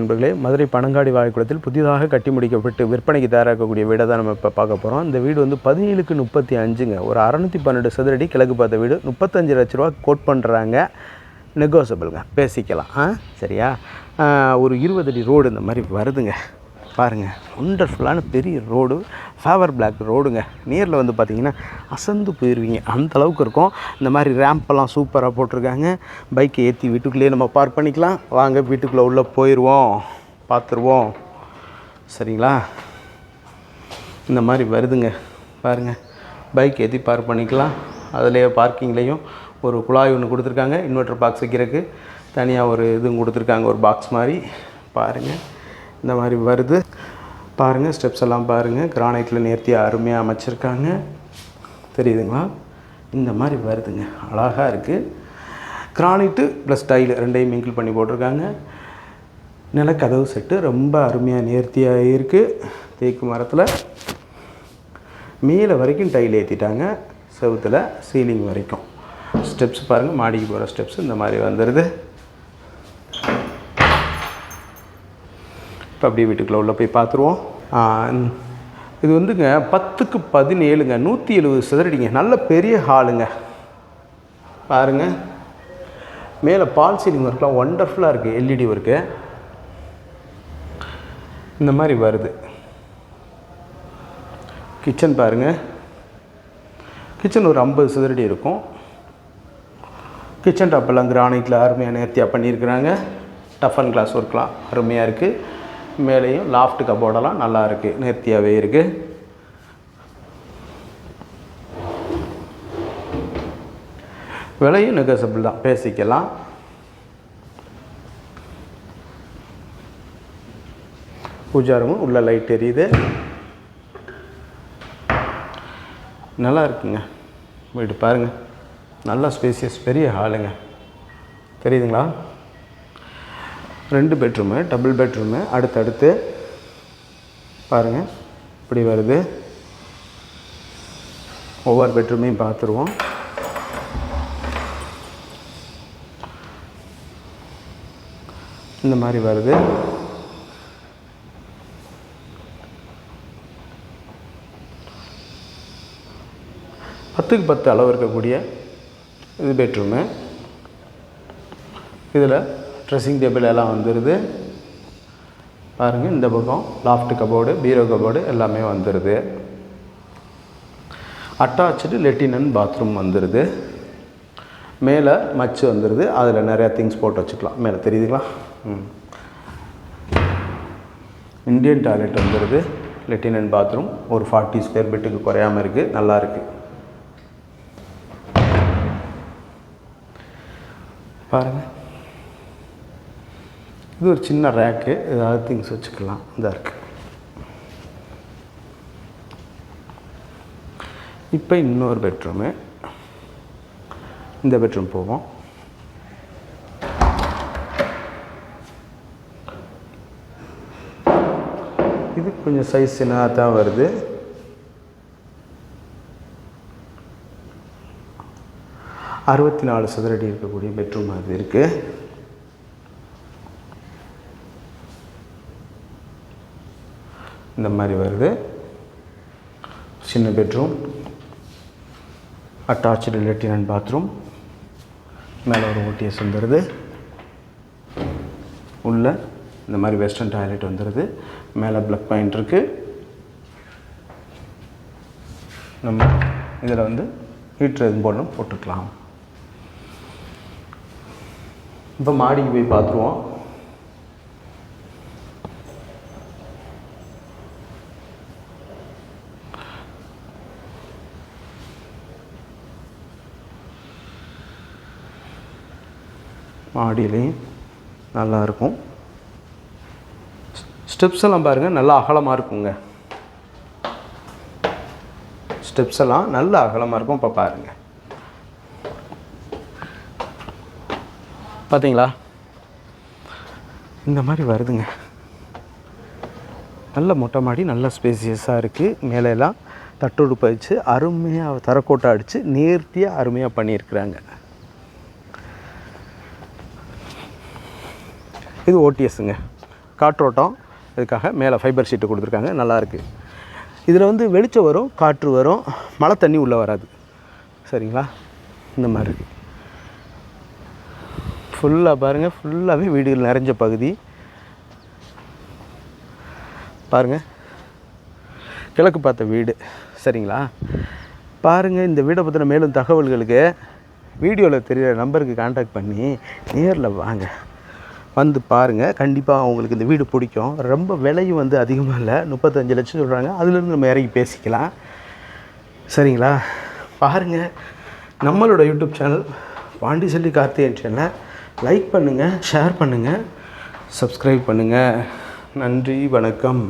நண்பர்களே மதுரை பனங்காடி வாய்க்குளத்தில் புதிதாக கட்டி முடிக்கப்பட்டு விற்பனைக்கு தயாராக்கக்கூடிய வீடை தான் நம்ம இப்போ பார்க்க போகிறோம் இந்த வீடு வந்து பதினேழுக்கு முப்பத்தி அஞ்சுங்க. ஒரு அறநூற்றி பன்னெண்டு சதுரடி கிழக்கு பார்த்த வீடு. முப்பத்தஞ்சு லட்ச ரூபா கோட் பண்ணுறாங்க நெகோசபிளுங்க பேசிக்கலாம். ஆ சரியா? ஒரு இருபது அடி ரோடு இந்த மாதிரி வருதுங்க. பாருங்கள் ஒண்டர்ஃபுல்லான பெரிய ரோடு ஃபேவர் பிளாக் ரோடுங்க நேரில் வந்து பார்த்தீங்கன்னா அசந்து போயிடுவீங்க அந்த அளவுக்கு இருக்கும். இந்த மாதிரி ரேம்பெல்லாம் சூப்பராக போட்டிருக்காங்க. பைக்கை ஏற்றி வீட்டுக்குள்ளேயே நம்ம பார்க் பண்ணிக்கலாம். வாங்க வீட்டுக்குள்ளே உள்ளே போயிடுவோம் பார்த்துருவோம் சரிங்களா? இந்த மாதிரி வருதுங்க. பாருங்கள் பைக் ஏற்றி பார்க் பண்ணிக்கலாம். அதுலேயே பார்க்கிங்லேயும் ஒரு குழாய் ஒன்று கொடுத்துருக்காங்க. இன்வெர்டர் பாக்ஸ் வைக்கிறதுக்கு. தனியாக ஒரு இதுவும் கொடுத்துருக்காங்க. ஒரு பாக்ஸ் மாதிரி. பாருங்கள் இந்த மாதிரி வருது. பாருங்கள் ஸ்டெப்ஸ் எல்லாம் பாருங்கள் கிரானைட்டில் நேர்த்தியாக அருமையாக அமைச்சிருக்காங்க. தெரியுதுங்களா? இந்த மாதிரி வருதுங்க. அழகாக இருக்குது கிரானைட்டு ப்ளஸ் டைல் ரெண்டையும் மிங்கிள் பண்ணி போட்டிருக்காங்க. நிலக்கதவு செட்டு ரொம்ப அருமையாக நேர்த்தியாக இருக்குது தேக்கு மரத்தில். மேலே வரைக்கும் டைல் ஏற்றிட்டாங்க செவுத்தில் சீலிங் வரைக்கும். ஸ்டெப்ஸ் பாருங்கள் மாடிக்கு போகிற ஸ்டெப்ஸ் இந்த மாதிரி வந்துடுது இப்போ அப்படியே வீட்டுக்குள்ளே உள்ளே போய் பார்த்துருவோம் இது வந்துங்க பத்துக்கு பதினேழுங்க நூற்றி எழுபது சதுரடிங்க நல்ல பெரிய ஹாலுங்க. பாருங்க. மேலே பால் சீலிங் ஒர்க்லாம் ஒண்டர்ஃபுல்லாக இருக்குது எல்இடி ஒர்க்கு. இந்த மாதிரி வருது. கிச்சன் பாருங்கள் கிச்சன் ஒரு ஐம்பது சதுரடி இருக்கும். கிச்சன் டாப்பெல்லாம் கிரானைட்டில் அருமையாக நேர்த்தியாக பண்ணியிருக்கிறாங்க. டஃப் அண்ட் கிளாஸ் ஒர்க்லாம் அருமையாக இருக்குது மேலேயும் லாஃப்ட் கபோர்டெல்லாம் நல்லா இருக்குது நேர்த்தியாகவே இருக்குது விலையும் நெகசபிள் தான் பேசிக்கலாம். பூஜாரமும் உள்ள லைட் எரியுது. நல்லா இருக்குங்க வீடு பாருங்கள் நல்லா ஸ்பேசியஸ் பெரிய ஹாலுங்க தெரியுதுங்களா? ரெண்டு பெட்ரூமு டபுள் பெட்ரூமு அடுத்தடுத்து. பாருங்கள் இப்படி வருது. ஒவ்வொரு பெட்ரூமையும் பார்த்துருவோம். இந்த மாதிரி வருது. பத்துக்கு பத்து அளவு இருக்கக்கூடிய இது பெட்ரூமு. இதில் ட்ரெஸ்ஸிங் டேபிள் எல்லாம் வந்துடுது பாருங்கள் இந்த பக்கம் லாஃப்ட் கபோர்டு பீரோ கபோர்டு எல்லாமே வந்துடுது அட்டாச்சு லெட்டின் அண்ட் பாத்ரூம் வந்துடுது மேலே மச்சு வந்துடுது அதில் நிறையா திங்ஸ் போட்டு வச்சுக்கலாம். மேலே தெரியுதுங்களா? ம். இந்தியன் டாய்லெட் வந்துடுது லெட்டின் அண்ட் பாத்ரூம் ஒரு ஃபார்ட்டி ஸ்கொயர் பெட்டுக்கு குறையாமல் இருக்குது நல்லா இருக்குது பாருங்கள் இது ஒரு சின்ன ரேக்கு. ஏதாவது திங்ஸ் வச்சுக்கலாம். இதாக இருக்குது இப்போ இன்னொரு பெட்ரூமு. இந்த பெட்ரூம் போவோம். இது கொஞ்சம் சைஸ் சின்னதாக தான் வருது. அறுபத்தி நாலு சதுரடி இருக்கக்கூடிய பெட்ரூம் அது இருக்குது இந்த மாதிரி வருது. சின்ன bedroom attach latrine and bathroom மேலே ஒரு ஓடிஎஸ் வந்துடுது உள்ள இந்த மாதிரி வெஸ்டர்ன் டாய்லெட் வந்துடுது மேலே ப்ளக் பாயிண்ட் இருக்குது நம்ம இதில் வந்து ஹீட்ரு எதுவும் போடணும் போட்டுக்கலாம். இப்போ மாடிக்கு போய் பார்த்துருவோம் மாடியிலையும் நல்லா இருக்கும் ஸ்டெப்ஸ் எல்லாம் பாருங்கள் நல்லா அகலமாக இருக்குங்க. ஸ்டெப்ஸ் எல்லாம் நல்ல அகலமாக இருக்கும் இப்போ பாருங்கள் பார்த்தீங்களா இந்த மாதிரி வருதுங்க. நல்ல மொட்டை மாடி நல்ல ஸ்பேசியஸாக இருக்குது மேலெல்லாம் தட்டொடுப்பு வச்சு அருமையாக தரக்கோட்டை அடித்து நேர்த்தியாக அருமையாக பண்ணியிருக்கிறாங்க. இது ஓடிஎஸ்ங்க காற்றோட்டம். இதுக்காக மேலே ஃபைபர் ஷீட்டு கொடுத்துருக்காங்க. நல்லாயிருக்கு. இதில் வந்து வெளிச்சம் வரும் காற்று வரும். மழை தண்ணி உள்ளே வராது. சரிங்களா? இந்த மாதிரி ஃபுல்லாக பாருங்கள் ஃபுல்லாகவே வீடுகள் நிறைஞ்ச பகுதி. பாருங்கள் கிழக்கு பார்த்த வீடு. சரிங்களா? பாருங்கள் இந்த வீடை பற்றின மேலும் தகவல்களுக்கு வீடியோவில் தெரிகிற நம்பருக்கு காண்டாக்ட் பண்ணி நேரில் வாங்க. வந்து பாருங்கள் கண்டிப்பாக அவங்களுக்கு இந்த வீடு பிடிக்கும். ரொம்ப விலையும் வந்து அதிகமாக இல்லை. முப்பத்தஞ்சு லட்சம் சொல்கிறாங்க அதுலேருந்து நம்ம இறங்கி பேசிக்கலாம். சரிங்களா? பாருங்கள் நம்மளோட யூடியூப் சேனல் பாண்டிச்செல்வி கார்த்திகேயன் சேனலை லைக் பண்ணுங்கள் ஷேர் பண்ணுங்கள் சப்ஸ்கிரைப் பண்ணுங்கள் நன்றி வணக்கம்.